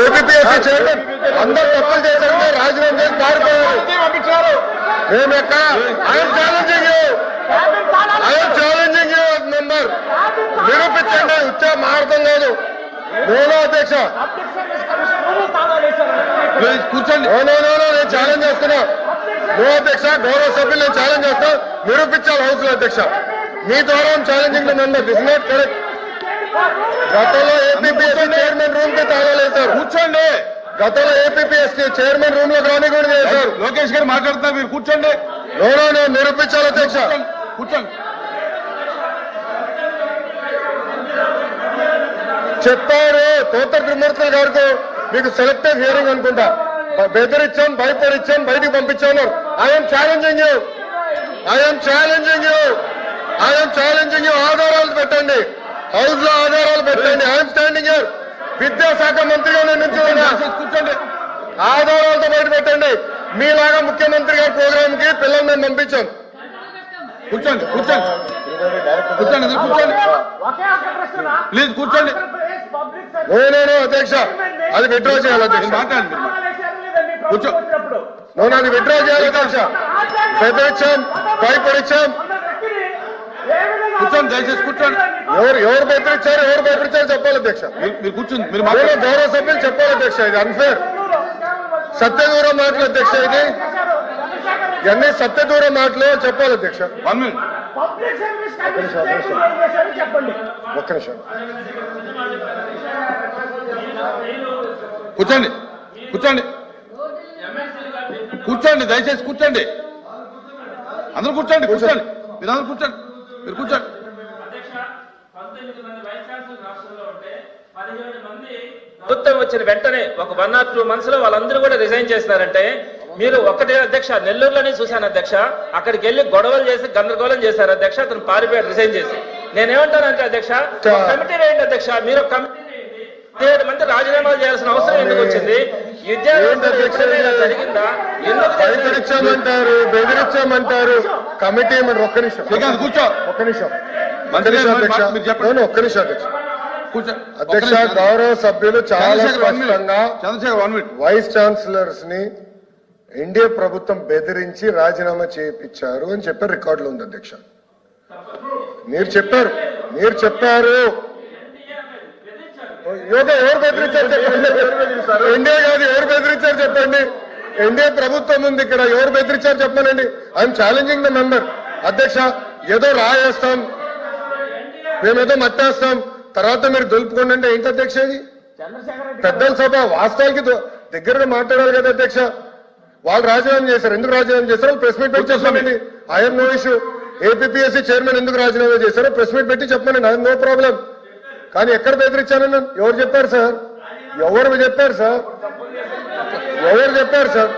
APSC chairman అందరు తప్పులు చేశారంటే రాజీనామా చేసి పారిపోయారు మేము ఎక్కడ? I'm challenging you I'm challenging you member. నిరూపించండి ఉచ్చ మారతం కాదు నేను అధ్యక్ష. కూర్చోండి. నేను ఛాలెంజ్ చేస్తున్నా. నో అధ్యక్ష గౌరవ సభ్యులు నేను ఛాలెంజ్ చేస్తా. నిరూపించాలి హౌస్లో అధ్యక్ష. మీ ద్వారా challenging member this not correct గతంలో ఏపీఎస్సీ చైర్మన్ రూమ్కి తాళాలేశారు కూర్చోండి. గతంలో ఏపీఎస్సీ చైర్మన్ రూమ్లో రాని కూడా చేశారు లోకేష్ గారు మాట్లాడుతున్నారు మీరు కూర్చోండి. నో నో నో నిరూపించాలి అధ్యక్ష. కూర్చోండి చెప్పారు తోట త్రిమూర్తుల గారికి మీకు సెలెక్టివ్ హియరింగ్ అనుకుంటా. బ- బెదిరించాం భయపడిచ్చాం బయటికి పంపించాను I'm challenging you I'm challenging you I'm challenging you ఆధారాలు పెట్టండి. హౌస్లో ఆధారాలు పెట్టండి. ఐఎమ్ స్టాండింగ్ విద్యాశాఖ మంత్రిగా నేను నిల్చున్నా కూర్చోండి. ఆధారాలతో బయట పెట్టండి. మీలాగా ముఖ్యమంత్రి గారి ప్రోగ్రామ్కి పిల్లల్ని మేము పంపించాం. కూర్చోండి కూర్చోండి. కూర్చోండి కూర్చోండి. ప్లీజ్ కూర్చోండి. నేనేనో అధ్యక్ష. అది విత్డ్రా చేయాలి అధ్యక్ష. మాట్లాడండి కూర్చో. నేను అది విత్డ్రా చేయాలి అధ్యక్ష. బెదిరించాం భయపడిచ్చాం కూర్చోండి దయచేసి కూర్చోండి. ఎవరు ఎవరు బెదిరించారు ఎవరు భయపడిచారు చెప్పాలి అధ్యక్ష. మీరు- కూర్చోండి మీరు నేను మాట్లాడండి. గౌరవ సభ్యులు చెప్పాలి అధ్యక్ష ఇది అన్ఫేర్ సత్యదూరం మాటలు అధ్యక్ష ఇది. ఇవన్నీ సత్యదూరం మాటలు చెప్పాలి అధ్యక్ష. One minute. ఒక్క నిమిషం. కూర్చోండి కూర్చోండి. కూర్చోండి దయచేసి కూర్చోండి. అందరూ కూర్చోండి కూర్చోండి. మీరు అందరూ కూర్చోండి మీరు కూర్చోండి. పంతొమ్మిది మంది వైస్ ఛాన్సలర్ రాష్ట్రంలో ఉంటే పదిహేడు మంది ప్రభుత్వం వచ్చిన వెంటనే ఒక వన్ ఆర్ టూ మంత్స్లో వాళ్ళందరూ కూడా రిజైన్ చేస్తారంటే మీరు ఒకటే అధ్యక్ష నెల్లూరులోనే చూశాను అధ్యక్ష. అక్కడికి వెళ్ళి గొడవలు చేసి గందరగోళం చేశారు అధ్యక్ష. అతను పారిపోయాడు రిజైన్ చేసి. నేనేమంటానంటే అధ్యక్ష కమిటీ వేయండి అధ్యక్ష. మీరు కమిటీ. పదిహేడు మంది రాజీనామాలు చేయాల్సిన అవసరం ఎందుకు వచ్చింది? విద్యా ఏంటి అధ్యక్ష? వ్యవస్థలో ఇది? జరిగిందా? ఎందుకు? బెదిరించామంటారు కమిటీ ఒక్క నిమిషం. కూర్చో. ఒక్క నిమిషం. మంత్రి అధ్యక్ష. నేను ఒక్క నిమిషం అధ్యక్ష. అధ్యక్ష. గౌరవ సభ్యులు చాలా స్పష్టంగా వైస్ ఛాన్సలర్స్ని ఎన్డీఏ ప్రభుత్వం బెదిరించి రాజీనామా చేయించారు అని చెప్పారు రికార్డులో ఉంది అధ్యక్ష. మీరు చెప్పారు. మీరు చెప్పారు. యోగా ఎవరు బెదిరించారు చెప్పండి. ఎన్డీఏ కాదు ఎవరు బెదిరించారు చెప్పండి. ఎన్డీఏ ప్రభుత్వం ఉంది ఇక్కడ ఎవరు బెదిరించారు చెప్పానండి. ఐఎమ్ ఛాలెంజింగ్ ద మెంబర్ అధ్యక్ష ఏదో రాయేస్తాం. మేమేదో మట్టేస్తాం. తర్వాత మీరు దులుపుకోండి అంటే ఏంటి అధ్యక్ష ఇది? పెద్దల సభ వాస్తవానికి దో- దగ్గరగా మాట్లాడాలి కదా అధ్యక్ష. వాళ్ళు రాజీనామా చేశారు. ఎందుకు రాజీనామా చేశారో? ప్రెస్ మీట్ పెట్టి చెప్పండి. I'm no issue. APSC chairman ఎందుకు రాజీనామా చేశారో? ప్రెస్ మీట్ పెట్టి చెప్పండి. I'm no problem. కానీ ఎక్కడ బెదిరించాను నేను ఎవరు చెప్పారు సార్? ఎవరు చెప్పారు సార్? ఎవరు చెప్పారు సార్?